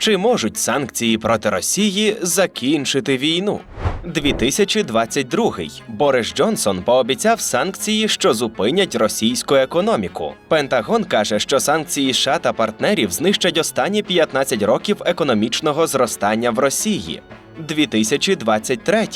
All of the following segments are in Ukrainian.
Чи можуть санкції проти Росії закінчити війну? 2022. Борис Джонсон пообіцяв санкції, що зупинять російську економіку. Пентагон каже, що санкції США та партнерів знищать останні 15 років економічного зростання в Росії. 2023.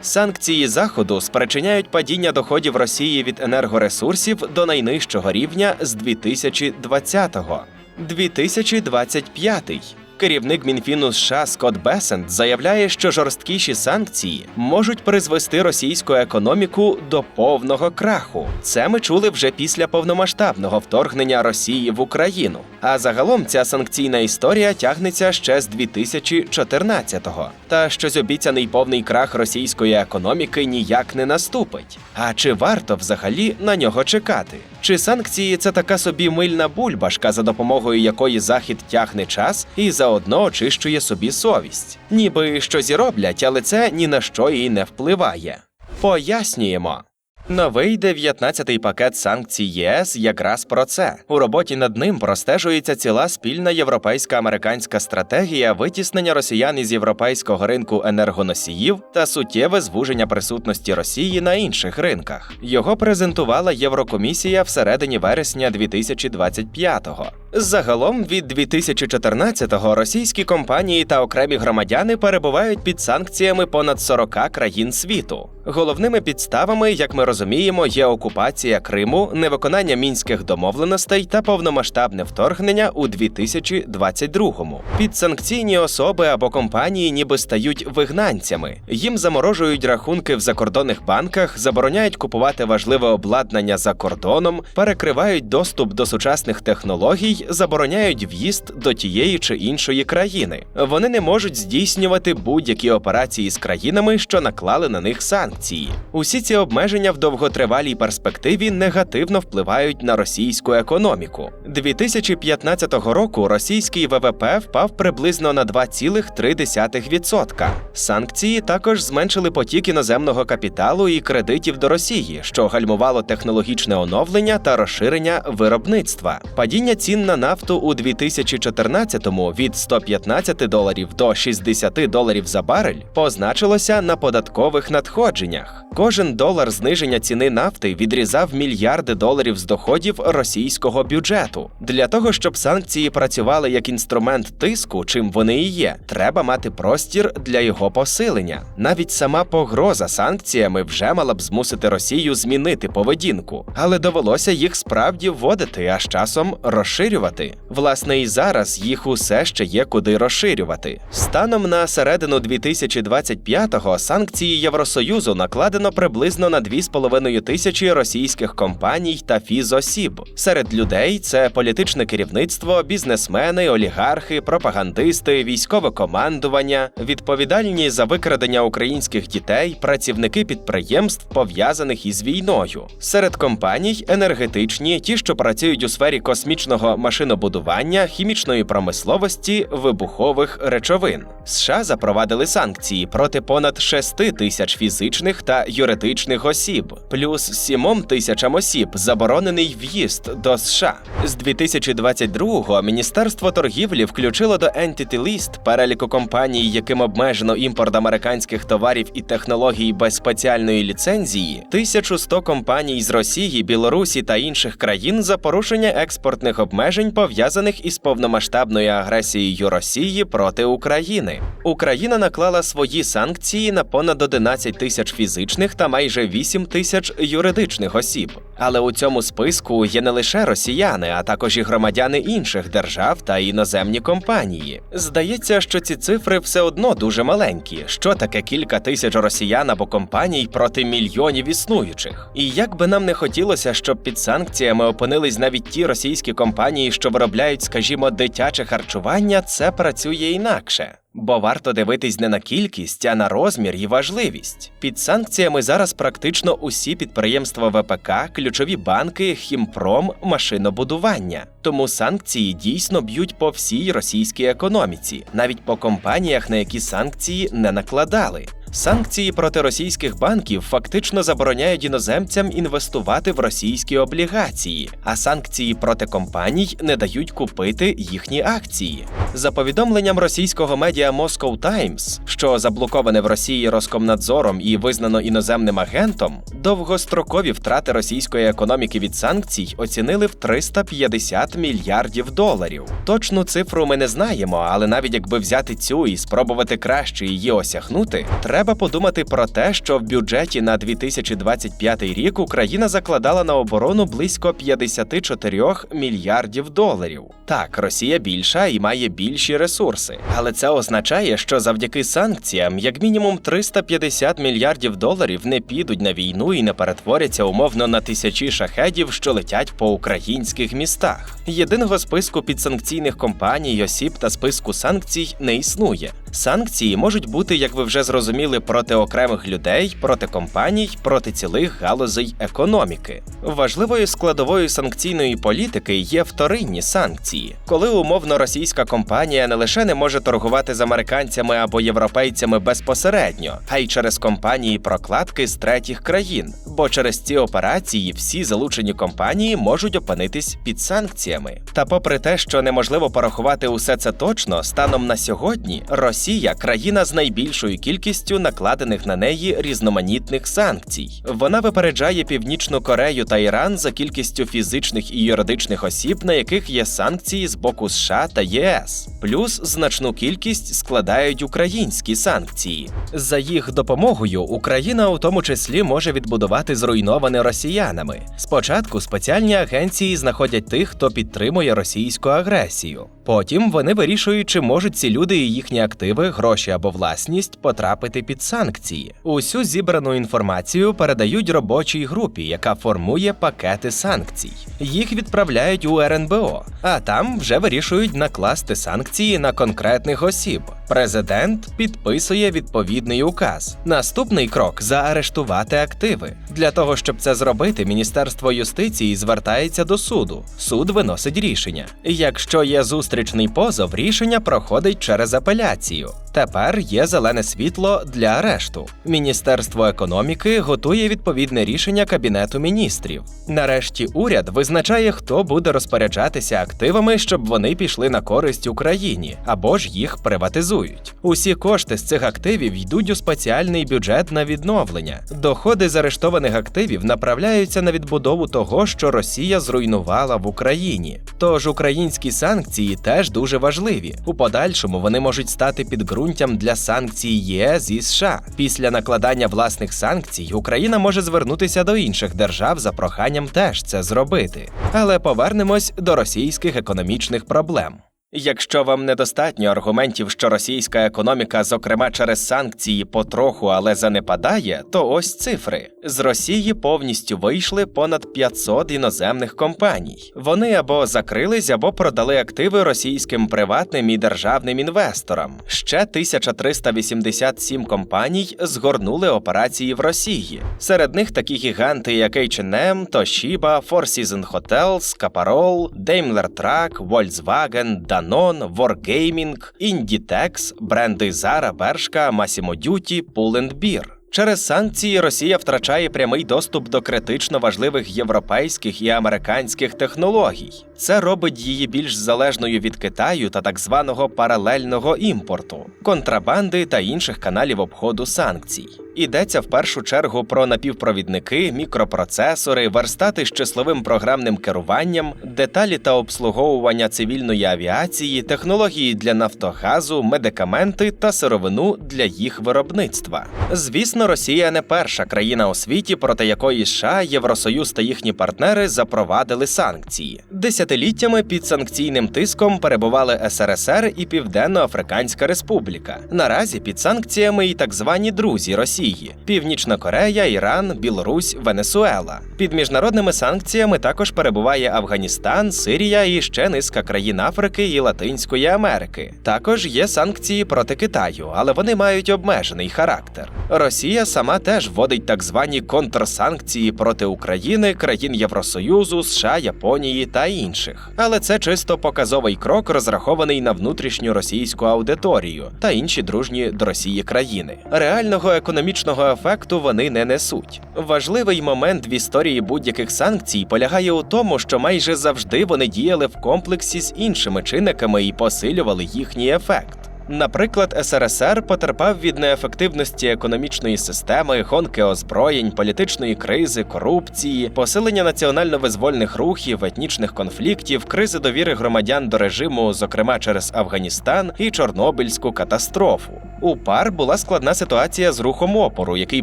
Санкції Заходу спричиняють падіння доходів Росії від енергоресурсів до найнижчого рівня з 2020-го. 2025. Керівник Мінфіну США Скотт Бесент заявляє, що жорсткіші санкції можуть призвести російську економіку до повного краху. Це ми чули вже після повномасштабного вторгнення Росії в Україну. А загалом ця санкційна історія тягнеться ще з 2014-го. Та щось обіцяний повний крах російської економіки ніяк не наступить. А чи варто взагалі на нього чекати? Чи санкції це така собі мильна бульбашка, за допомогою якої захід тягне час і заодно очищує собі совість? Ніби щось і але це ні на що і не впливає. Пояснюємо. Новий 19-й пакет санкцій ЄС якраз про це. У роботі над ним простежується ціла спільна європейська американська стратегія витіснення росіян із європейського ринку енергоносіїв та суттєве звуження присутності Росії на інших ринках. Його презентувала Єврокомісія всередині вересня 2025-го. Загалом від 2014-го російські компанії та окремі громадяни перебувають під санкціями понад 40 країн світу. Головними підставами, як ми розуміємо, є окупація Криму, невиконання мінських домовленостей та повномасштабне вторгнення у 2022-му. Підсанкційні особи або компанії ніби стають вигнанцями. Їм заморожують рахунки в закордонних банках, забороняють купувати важливе обладнання за кордоном, перекривають доступ до сучасних технологій, забороняють в'їзд до тієї чи іншої країни. Вони не можуть здійснювати будь-які операції з країнами, що наклали на них санкції. Усі ці обмеження в довготривалій перспективі негативно впливають на російську економіку. 2015 року російський ВВП впав приблизно на 2,3%. Санкції також зменшили потік іноземного капіталу і кредитів до Росії, що гальмувало технологічне оновлення та розширення виробництва. Падіння цін на нафту у 2014-му від 115 доларів до 60 доларів за барель позначилося на податкових надходженнях. Кожен долар зниження ціни нафти відрізав мільярди доларів з доходів російського бюджету. Для того щоб санкції працювали як інструмент тиску, чим вони і є, треба мати простір для його посилення. Навіть сама погроза санкціями вже мала б змусити Росію змінити поведінку, але довелося їх справді вводити, а з часом розширювати. Власне, і зараз їх усе ще є куди розширювати. Станом на середину 2025-го санкції Євросоюзу накладено приблизно на 2,5 тисячі російських компаній та фізосіб. Серед людей це політичне керівництво, бізнесмени, олігархи, пропагандисти, військове командування, відповідальні за викрадення українських дітей, працівники підприємств, пов'язаних із війною. Серед компаній енергетичні, ті, що працюють у сфері космічного машинобудування, хімічної промисловості, вибухових речовин. США запровадили санкції проти понад 6 тисяч фізичних та юридичних осіб, плюс 7 тисячам осіб заборонений в'їзд до США. З 2022-го Міністерство торгівлі включило до Entity List переліку компаній, яким обмежено імпорт американських товарів і технологій без спеціальної ліцензії, 1100 компаній з Росії, Білорусі та інших країн за порушення експортних обмежень, пов'язаних із повномасштабною агресією Росії проти України. Україна наклала свої санкції на понад 11 тисяч фізичних та майже 8 тисяч юридичних осіб. Але у цьому списку є не лише росіяни, а також і громадяни інших держав та іноземні компанії. Здається, що ці цифри все одно дуже маленькі. Що таке кілька тисяч росіян або компаній проти мільйонів існуючих? І як би нам не хотілося, щоб під санкціями опинились навіть ті російські компанії, що виробляють, скажімо, дитяче харчування, це працює інакше. Бо варто дивитись не на кількість, а на розмір і важливість. Під санкціями зараз практично усі підприємства ВПК, ключові банки, хімпром, машинобудування. Тому санкції дійсно б'ють по всій російській економіці, навіть по компаніях, на які санкції не накладали. Санкції проти російських банків фактично забороняють іноземцям інвестувати в російські облігації, а санкції проти компаній не дають купити їхні акції. За повідомленням російського медіа Moscow Times, що заблоковане в Росії Роскомнадзором і визнано іноземним агентом, довгострокові втрати російської економіки від санкцій оцінили в 350 мільярдів доларів. Точну цифру ми не знаємо, але навіть якби взяти цю і спробувати краще її осягнути, треба подумати про те, що в бюджеті на 2025 рік Україна закладала на оборону близько 54 мільярдів доларів. Так, Росія більша і має більші ресурси, але це означає, що завдяки санкціям, як мінімум 350 мільярдів доларів не підуть на війну і не перетворяться умовно на тисячі шахедів, що летять по українських містах. Єдиного списку підсанкційних компаній, осіб та списку санкцій не існує. Санкції можуть бути, як ви вже зрозуміли, проти окремих людей, проти компаній, проти цілих галузей економіки. Важливою складовою санкційної політики є вторинні санкції, коли умовно російська компанія не лише не може торгувати з американцями або європейцями безпосередньо, а й через компанії прокладки з третіх країн. Бо через ці операції всі залучені компанії можуть опинитись під санкціями. Та попри те, що неможливо порахувати усе це точно, станом на сьогодні Росія країна з найбільшою кількістю накладених на неї різноманітних санкцій. Вона випереджає Північну Корею та Іран за кількістю фізичних і юридичних осіб, на яких є санкції з боку США та ЄС. Плюс значну кількість складають українські санкції. За їх допомогою Україна у тому числі може відбудувати зруйноване росіянами. Спочатку спеціальні агенції знаходять тих, хто підтримує російську агресію. Потім вони вирішують, чи можуть ці люди і їхні активи, гроші або власність потрапити під санкції. Усю зібрану інформацію передають робочій групі, яка формує пакети санкцій. Їх відправляють у РНБО, а там вже вирішують накласти санкції на конкретних осіб. Президент підписує відповідний указ. Наступний крок заарештувати активи. Для того щоб це зробити, Міністерство юстиції звертається до суду. Суд виносить рішення. Якщо є зустрічний позов, рішення проходить через апеляцію. Тепер є зелене світло для арешту. Міністерство економіки готує відповідне рішення Кабінету міністрів. Нарешті уряд визначає, хто буде розпоряджатися активами, щоб вони пішли на користь Україні або ж їх приватизують. Усі кошти з цих активів йдуть у спеціальний бюджет на відновлення. Доходи з арештованих активів направляються на відбудову того, що Росія зруйнувала в Україні. Тож українські санкції теж дуже важливі. У подальшому вони можуть стати підґрунтям для санкцій ЄС і США. Після накладання власних санкцій Україна може звернутися до інших держав за проханням теж це зробити. Але повернемось до російських економічних проблем. Якщо вам недостатньо аргументів, що російська економіка, зокрема через санкції, потроху, але занепадає, то ось цифри: з Росії повністю вийшли понад 500 іноземних компаній. Вони або закрились, або продали активи російським приватним і державним інвесторам. Ще 1387 компаній згорнули операції в Росії. Серед них такі гіганти, як H&M, Toshiba, Four Seasons Hotels, Caparol, Daimler Truck, Volkswagen, Danone, Wargaming, Inditex, бренди Zara, Bershka, Massimo Dutti, Pull&Bear. Через санкції Росія втрачає прямий доступ до критично важливих європейських і американських технологій. Це робить її більш залежною від Китаю та так званого паралельного імпорту, контрабанди та інших каналів обходу санкцій. Йдеться в першу чергу про напівпровідники, мікропроцесори, верстати з числовим програмним керуванням, деталі та обслуговування цивільної авіації, технології для нафтогазу, медикаменти та сировину для їх виробництва. Звісно, Росія не перша країна у світі, проти якої США, Євросоюз та їхні партнери запровадили санкції. Десятиліттями під санкційним тиском перебували СРСР і Південно-Африканська Республіка. Наразі під санкціями і так звані друзі Росії. Росії: Північна Корея, Іран, Білорусь, Венесуела. Під міжнародними санкціями також перебуває Афганістан, Сирія і ще низка країн Африки і Латинської Америки. Також є санкції проти Китаю, але вони мають обмежений характер. Росія сама теж вводить так звані контрсанкції проти України, країн Євросоюзу, США, Японії та інших. Але це чисто показовий крок, розрахований на внутрішню російську аудиторію та інші дружні до Росії країни. Реального економічного ефекту вони не несуть. Важливий момент в історії будь-яких санкцій полягає у тому, що майже завжди вони діяли в комплексі з іншими чинниками і посилювали їхній ефект. Наприклад, СРСР потерпав від неефективності економічної системи, гонки озброєнь, політичної кризи, корупції, посилення національно-визвольних рухів, етнічних конфліктів, кризи довіри громадян до режиму, зокрема через Афганістан і Чорнобильську катастрофу. У пар була складна ситуація з рухом опору, який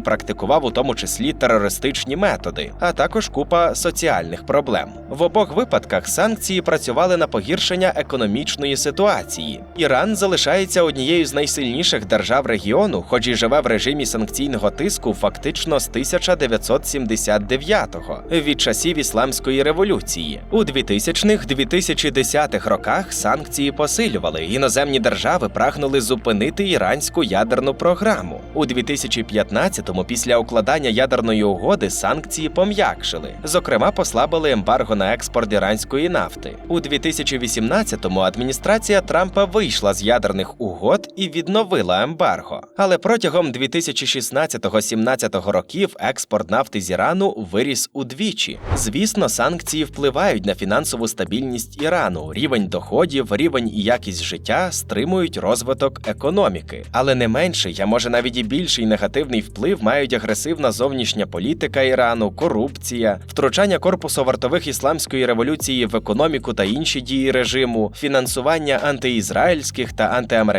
практикував у тому числі терористичні методи, а також купа соціальних проблем. В обох випадках санкції працювали на погіршення економічної ситуації. Іран залишається однією з найсильніших держав регіону, хоч і живе в режимі санкційного тиску фактично з 1979-го, від часів ісламської революції. У 2000-2010-х роках санкції посилювали. Іноземні держави прагнули зупинити іранську ядерну програму. У 2015-му, після укладання ядерної угоди, санкції пом'якшили. Зокрема, послабили ембарго на експорт іранської нафти. У 2018-му адміністрація Трампа вийшла з ядерних угод і відновила ембарго. Але протягом 2016-17 років експорт нафти з Ірану виріс удвічі. Звісно, санкції впливають на фінансову стабільність Ірану, рівень доходів, рівень і якість життя стримують розвиток економіки. Але не менший, а може навіть і більший негативний вплив мають агресивна зовнішня політика Ірану, корупція, втручання корпусу вартових ісламської революції в економіку та інші дії режиму, фінансування антиізраїльських та антиамериканських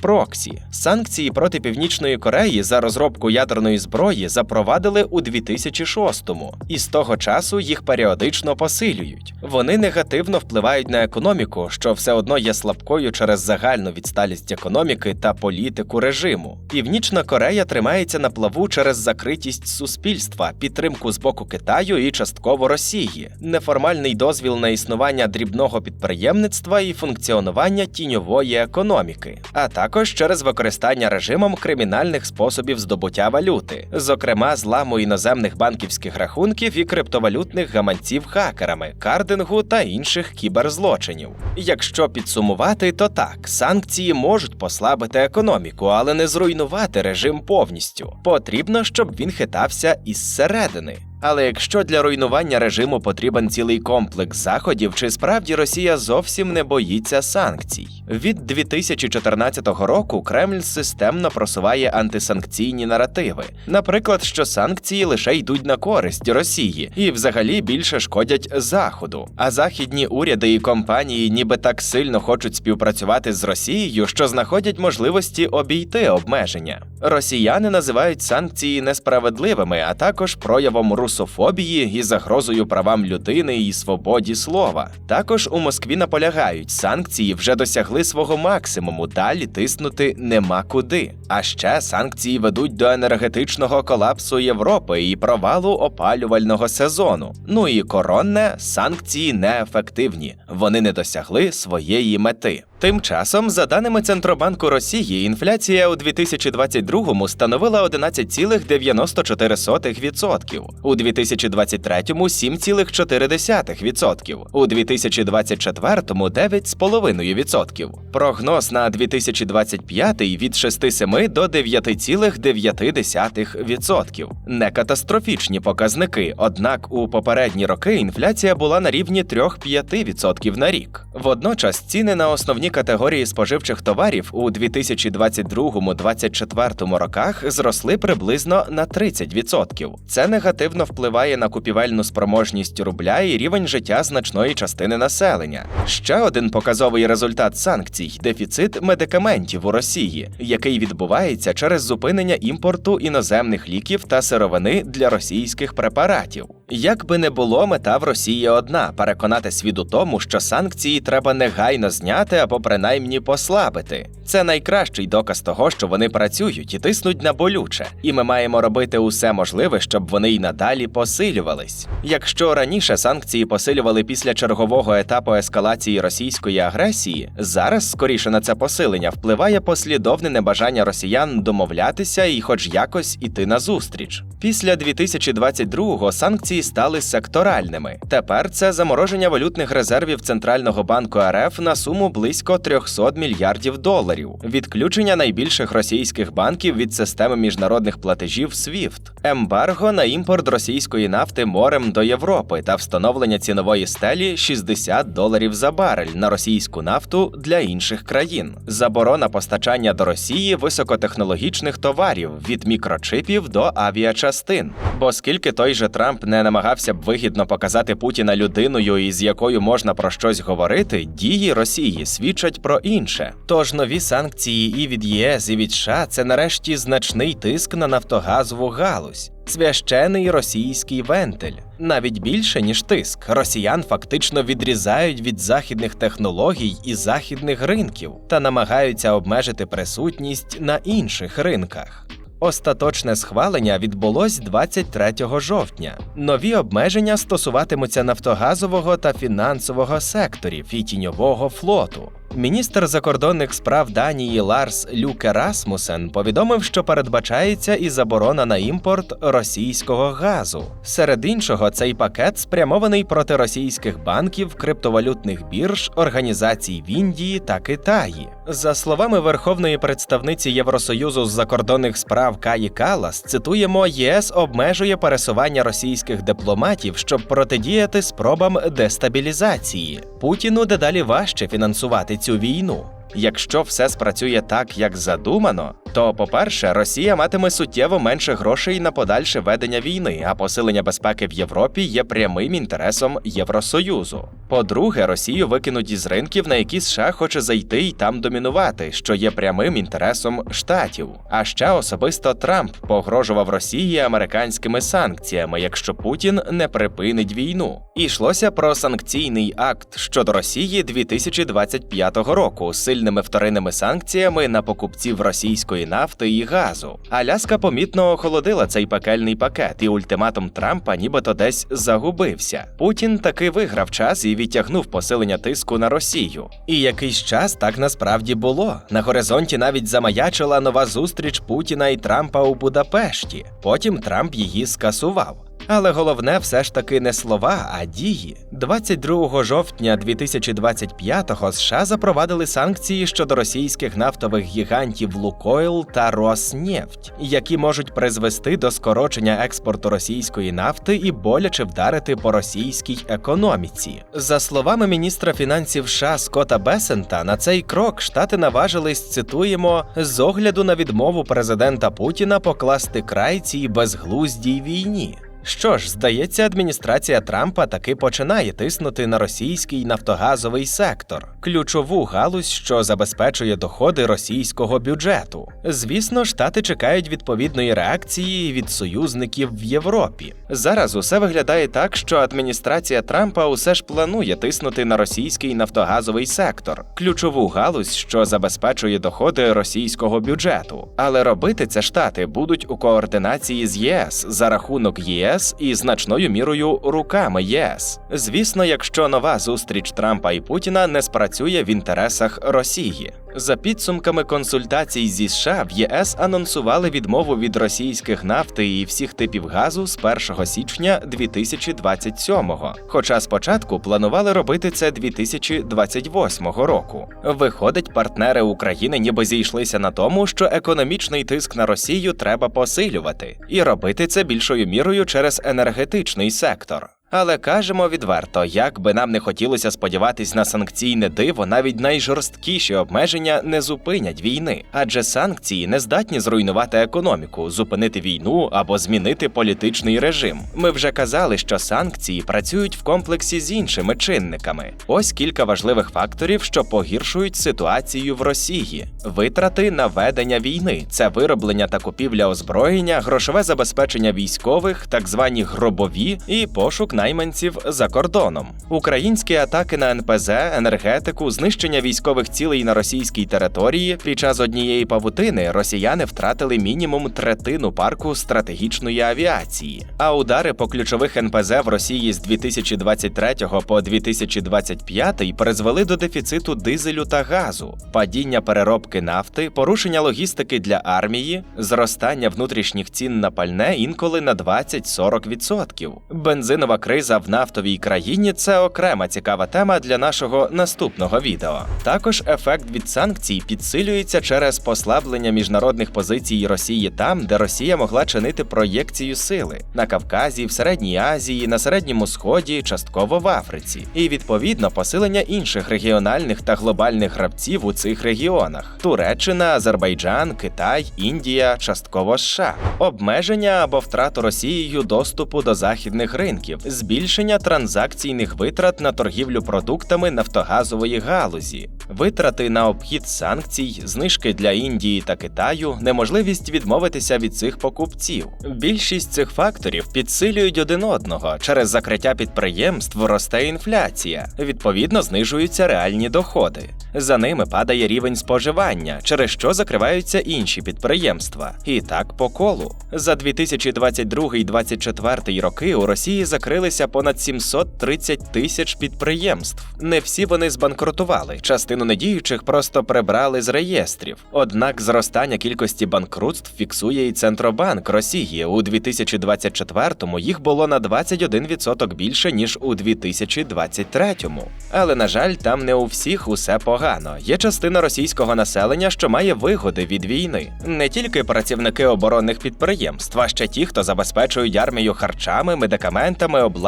проксі. Санкції проти Північної Кореї за розробку ядерної зброї запровадили у 2006-му, і з того часу їх періодично посилюють. Вони негативно впливають на економіку, що все одно є слабкою через загальну відсталість економіки та політику режиму. Північна Корея тримається на плаву через закритість суспільства, підтримку з боку Китаю і частково Росії, неформальний дозвіл на існування дрібного підприємництва і функціонування тіньової економіки, а також через використання режимом кримінальних способів здобуття валюти, зокрема зламу іноземних банківських рахунків і криптовалютних гаманців хакерами, кардингу та інших кіберзлочинів. Якщо підсумувати, то так, санкції можуть послабити економіку, але не зруйнувати режим повністю. Потрібно, щоб він хитався із середини. Але якщо для руйнування режиму потрібен цілий комплекс заходів, чи справді Росія зовсім не боїться санкцій? Від 2014 року Кремль системно просуває антисанкційні наративи, наприклад, що санкції лише йдуть на користь Росії і взагалі більше шкодять Заходу. А західні уряди і компанії ніби так сильно хочуть співпрацювати з Росією, що знаходять можливості обійти обмеження. Росіяни називають санкції несправедливими, а також проявом русофобії і загрозою правам людини і свободі слова. Також у Москві наполягають, санкції вже досягли свого максимуму, далі тиснути нема куди. А ще санкції ведуть до енергетичного колапсу Європи і провалу опалювального сезону. Ну і коронне санкції неефективні, вони не досягли своєї мети. Тим часом, за даними Центробанку Росії, інфляція у 2022-му становила 11,94%, у 2023-му – 7,4%, у 2024-му – 9,5%. Прогноз на 2025 від 6,7 до 9,9%. Не катастрофічні показники, однак у попередні роки інфляція була на рівні 3-5% на рік. Водночас ціни на основні категорії споживчих товарів у 2022-2024 роках зросли приблизно на 30%. Це негативно впливає на купівельну спроможність рубля і рівень життя значної частини населення. Ще один показовий результат санкцій дефіцит медикаментів у Росії, який відбувається через зупинення імпорту іноземних ліків та сировини для російських препаратів. Як би не було, мета в Росії одна переконати світ у тому, що санкції треба негайно зняти або принаймні послабити. Це найкращий доказ того, що вони працюють і тиснуть на болюче, і ми маємо робити усе можливе, щоб вони й надалі посилювались. Якщо раніше санкції посилювали після чергового етапу ескалації російської агресії, зараз скоріше на це посилення впливає послідовне небажання росіян домовлятися і, хоч якось, іти на зустріч. Після 2022-го санкції стали секторальними. Тепер це замороження валютних резервів Центрального банку РФ на суму близько 300 мільярдів доларів, відключення найбільших російських банків від системи міжнародних платежів SWIFT, ембарго на імпорт російської нафти морем до Європи та встановлення цінової стелі 60 доларів за барель на російську нафту для інших країн, заборона постачання до Росії високотехнологічних товарів від мікрочипів до авіачастин. Бо скільки той же Трамп не намагався б вигідно показати Путіна людиною, із якою можна про щось говорити, дії Росії свідчать про інше. Тож нові санкції і від ЄС, і від США – це нарешті значний тиск на нафтогазову галузь. Священий російський вентиль. Навіть більше ніж тиск. Росіян фактично відрізають від західних технологій і західних ринків та намагаються обмежити присутність на інших ринках. Остаточне схвалення відбулось 23 жовтня. Нові обмеження стосуватимуться нафтогазового та фінансового секторів і тіньового флоту. Міністр закордонних справ Данії Ларс Люке Расмусен повідомив, що передбачається і заборона на імпорт російського газу. Серед іншого, цей пакет спрямований проти російських банків, криптовалютних бірж, організацій в Індії та Китаї. За словами верховної представниці Євросоюзу з закордонних справ Каї Калас, цитуємо: ЄС обмежує пересування російських дипломатів, щоб протидіяти спробам дестабілізації. Путіну дедалі важче фінансувати цю війну. Якщо все спрацює так, як задумано, то, по-перше, Росія матиме суттєво менше грошей на подальше ведення війни, а посилення безпеки в Європі є прямим інтересом Євросоюзу. По-друге, Росію викинуть із ринків, на які США хоче зайти і там домінувати, що є прямим інтересом штатів. А ще особисто Трамп погрожував Росії американськими санкціями, якщо Путін не припинить війну. І йшлося про санкційний акт щодо Росії 2025 року з сильними вторинними санкціями на покупців російської нафти і газу. Аляска помітно охолодила цей пекельний пакет, і ультиматум Трампа нібито десь загубився. Путін таки виграв час і відтягнув посилення тиску на Росію. І якийсь час так насправді було. На горизонті навіть замаячила нова зустріч Путіна і Трампа у Будапешті. Потім Трамп її скасував. Але головне все ж таки не слова, а дії. 22 жовтня 2025-го США запровадили санкції щодо російських нафтових гігантів Лукойл та Роснефть, які можуть призвести до скорочення експорту російської нафти і боляче вдарити по російській економіці. За словами міністра фінансів США Скотта Бесента, на цей крок штати наважились цитуємо з огляду на відмову президента Путіна покласти край цій безглуздій війні. Що ж, здається, адміністрація Трампа таки починає тиснути на російський нафтогазовий сектор, ключову галузь, що забезпечує доходи російського бюджету. Звісно, штати чекають відповідної реакції від союзників в Європі. Зараз усе виглядає так, що адміністрація Трампа усе ж планує тиснути на російський нафтогазовий сектор, ключову галузь, що забезпечує доходи російського бюджету. Але робити це штати будуть у координації з ЄС за рахунок ЄС. ЄС і значною мірою руками ЄС. Звісно, якщо нова зустріч Трампа і Путіна не спрацює в інтересах Росії. За підсумками консультацій зі США в ЄС анонсували відмову від російських нафти і всіх типів газу з 1 січня 2027-го. Хоча спочатку планували робити це 2028 року. Виходить, партнери України ніби зійшлися на тому, що економічний тиск на Росію треба посилювати і робити це більшою мірою через енергетичний сектор. Але кажемо відверто, як би нам не хотілося сподіватись на санкційне диво, навіть найжорсткіші обмеження не зупинять війни, адже санкції не здатні зруйнувати економіку, зупинити війну або змінити політичний режим. Ми вже казали, що санкції працюють в комплексі з іншими чинниками. Ось кілька важливих факторів, що погіршують ситуацію в Росії: витрати на ведення війни це вироблення та купівля озброєння, грошове забезпечення військових, так звані гробові і пошук найманців за кордоном. Українські атаки на НПЗ, енергетику, знищення військових цілей на російській території. Під час однієї павутини росіяни втратили мінімум третину парку стратегічної авіації. А удари по ключових НПЗ в Росії з 2023 по 2025 призвели до дефіциту дизелю та газу, падіння переробки нафти, порушення логістики для армії, зростання внутрішніх цін на пальне інколи на 20-40%. Бензинова криза в нафтовій країні це окрема цікава тема для нашого наступного відео. Також ефект від санкцій підсилюється через послаблення міжнародних позицій Росії там, де Росія могла чинити проєкцію сили на Кавказі, в Середній Азії, на Середньому Сході, частково в Африці, і відповідно посилення інших регіональних та глобальних гравців у цих регіонах: Туреччина, Азербайджан, Китай, Індія, частково США, обмеження або втрату Росією доступу до західних ринків, збільшення транзакційних витрат на торгівлю продуктами нафтогазової галузі, витрати на обхід санкцій, знижки для Індії та Китаю, неможливість відмовитися від цих покупців. Більшість цих факторів підсилюють один одного. Через закриття підприємств росте інфляція, відповідно знижуються реальні доходи. За ними падає рівень споживання, через що закриваються інші підприємства. І так по колу. За 2022-2024 роки у Росії закрилися понад 730 тисяч підприємств. Не всі вони збанкрутували. Частину недіючих просто прибрали з реєстрів. Однак зростання кількості банкрутств фіксує і Центробанк Росії. У 2024-му їх було на 21% більше ніж у 2023-му. Але на жаль, там не у всіх усе погано. Є частина російського населення, що має вигоди від війни. Не тільки працівники оборонних підприємств, а ще ті, хто забезпечують армію харчами, медикаментами, обладнанням,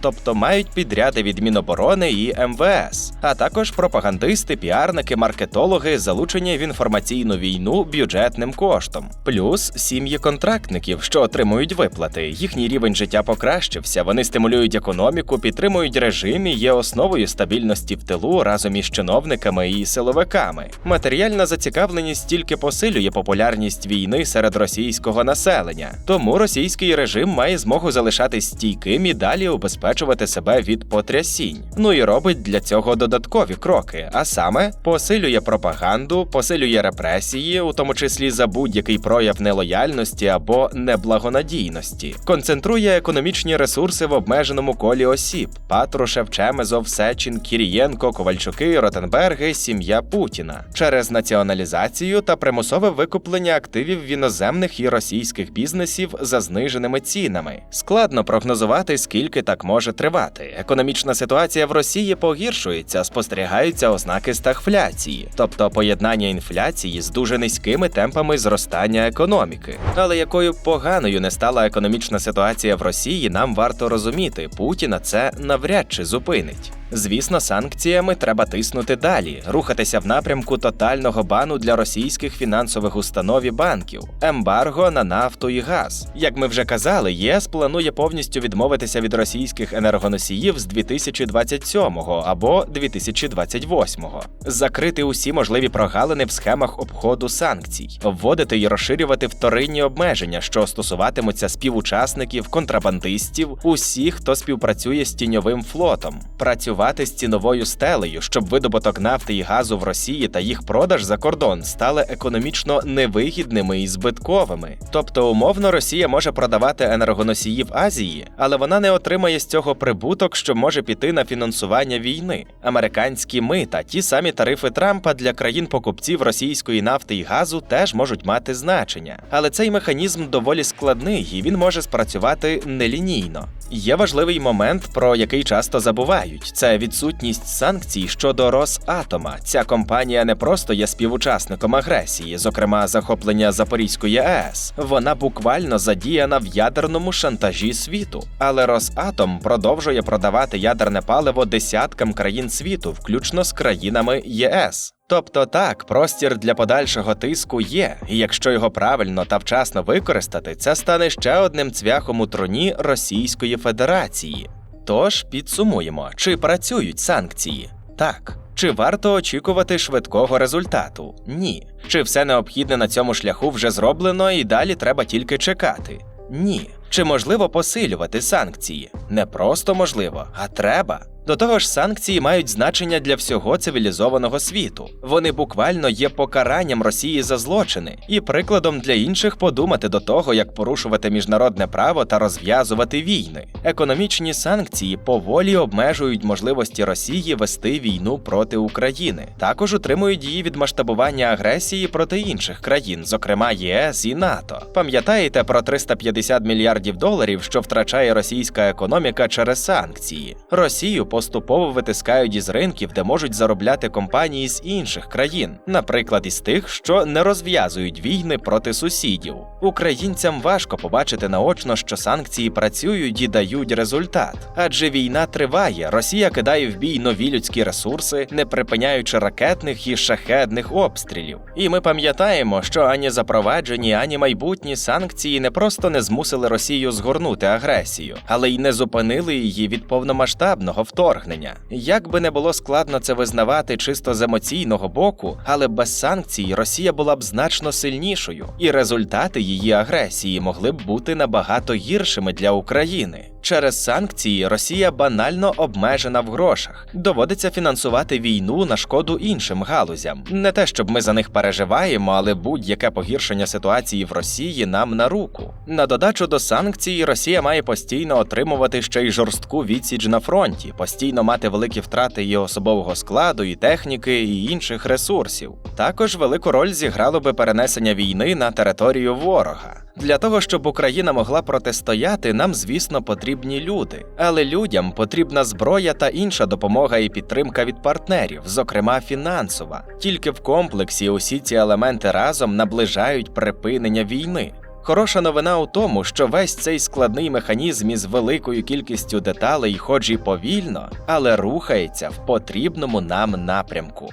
тобто мають підряди від Міноборони і МВС, а також пропагандисти, піарники, маркетологи, залучені в інформаційну війну бюджетним коштом, плюс сім'ї контрактників, що отримують виплати. Їхній рівень життя покращився. Вони стимулюють економіку, підтримують режим і є основою стабільності в тилу разом із чиновниками і силовиками. Матеріальна зацікавленість тільки посилює популярність війни серед російського населення. Тому російський режим має змогу залишатись стійким і далі убезпечувати себе від потрясінь. Ну і робить для цього додаткові кроки, а саме посилює пропаганду, посилює репресії, у тому числі за будь-який прояв нелояльності або неблагонадійності, концентрує економічні ресурси в обмеженому колі осіб: Патрушев, Чемезов, Сечин, Кірієнко, Ковальчуки, Ротенберги, сім'я Путіна через націоналізацію та примусове викуплення активів в іноземних і російських бізнесів за зниженими цінами. Складно прогнозувати, скільки так може тривати. Економічна ситуація в Росії погіршується, спостерігаються ознаки стагфляції, тобто поєднання інфляції з дуже низькими темпами зростання економіки. Але якою поганою не стала економічна ситуація в Росії, нам варто розуміти, Путіна це навряд чи зупинить. Звісно, санкціями треба тиснути далі, рухатися в напрямку тотального бану для російських фінансових установ і банків, ембарго на нафту і газ. Як ми вже казали, ЄС планує повністю відмовитися від російських енергоносіїв з 2027 або 2028, закрити усі можливі прогалини в схемах обходу санкцій, вводити і розширювати вторинні обмеження, що стосуватимуться співучасників, контрабандистів, усіх, хто співпрацює з тіньовим флотом, працювати з ціновою стелею, щоб видобуток нафти і газу в Росії та їх продаж за кордон стали економічно невигідними і збитковими. Тобто, умовно, Росія може продавати енергоносії в Азії, але вона не отримає з цього прибуток, що може піти на фінансування війни. Американські мита, ті самі тарифи Трампа для країн покупців російської нафти і газу теж можуть мати значення. Але цей механізм доволі складний і він може спрацювати нелінійно. Є важливий момент, про який часто забувають: це відсутність санкцій щодо Росатома. Ця компанія не просто є співучасником агресії, зокрема захоплення Запорізької АЕС. Вона буквально задіяна в ядерному шантажі світу. Але Росатом продовжує продавати ядерне паливо десяткам країн світу, включно з країнами ЄС. Тобто так, простір для подальшого тиску є, і якщо його правильно та вчасно використати, це стане ще одним цвяхом у троні Російської Федерації. Тож підсумуємо, чи працюють санкції? Так. Чи варто очікувати швидкого результату? Ні. Чи все необхідне на цьому шляху вже зроблено і далі треба тільки чекати? Ні. Чи можливо посилювати санкції? Не просто можливо, а треба. До того ж, санкції мають значення для всього цивілізованого світу. Вони буквально є покаранням Росії за злочини і прикладом для інших подумати до того, як порушувати міжнародне право та розв'язувати війни. Економічні санкції поволі обмежують можливості Росії вести війну проти України. Також утримують її від масштабування агресії проти інших країн, зокрема ЄС і НАТО. Пам'ятаєте про 350 мільярдів доларів, що втрачає російська економіка через санкції? Росію поступово витискають із ринків, де можуть заробляти компанії з інших країн, наприклад, із тих, що не розв'язують війни проти сусідів. Українцям важко побачити наочно, що санкції працюють і дають результат, адже війна триває. Росія кидає в бій нові людські ресурси, не припиняючи ракетних і шахедних обстрілів. І ми пам'ятаємо, що ані запроваджені, ані майбутні санкції не просто не змусили Росію згорнути агресію, але й не зупинили її від повномасштабного вторгнення. Як би не було складно це визнавати чисто з емоційного боку, але без санкцій Росія була б значно сильнішою, і результати її агресії могли б бути набагато гіршими для України. Через санкції Росія банально обмежена в грошах. Доводиться фінансувати війну на шкоду іншим галузям. Не те, щоб ми за них переживаємо, але будь-яке погіршення ситуації в Росії нам на руку. На додачу до санкцій Росія має постійно отримувати ще й жорстку відсіч на фронті, постійно мати великі втрати і особового складу, і техніки, і інших ресурсів. Також велику роль зіграло би перенесення війни на територію ворога. Для того, щоб Україна могла протистояти, нам, звісно, потрібні люди. Але людям потрібна зброя та інша допомога і підтримка від партнерів, зокрема фінансова. Тільки в комплексі усі ці елементи разом наближають припинення війни. Хороша новина у тому, що весь цей складний механізм із великою кількістю деталей, хоч і повільно, але рухається в потрібному нам напрямку.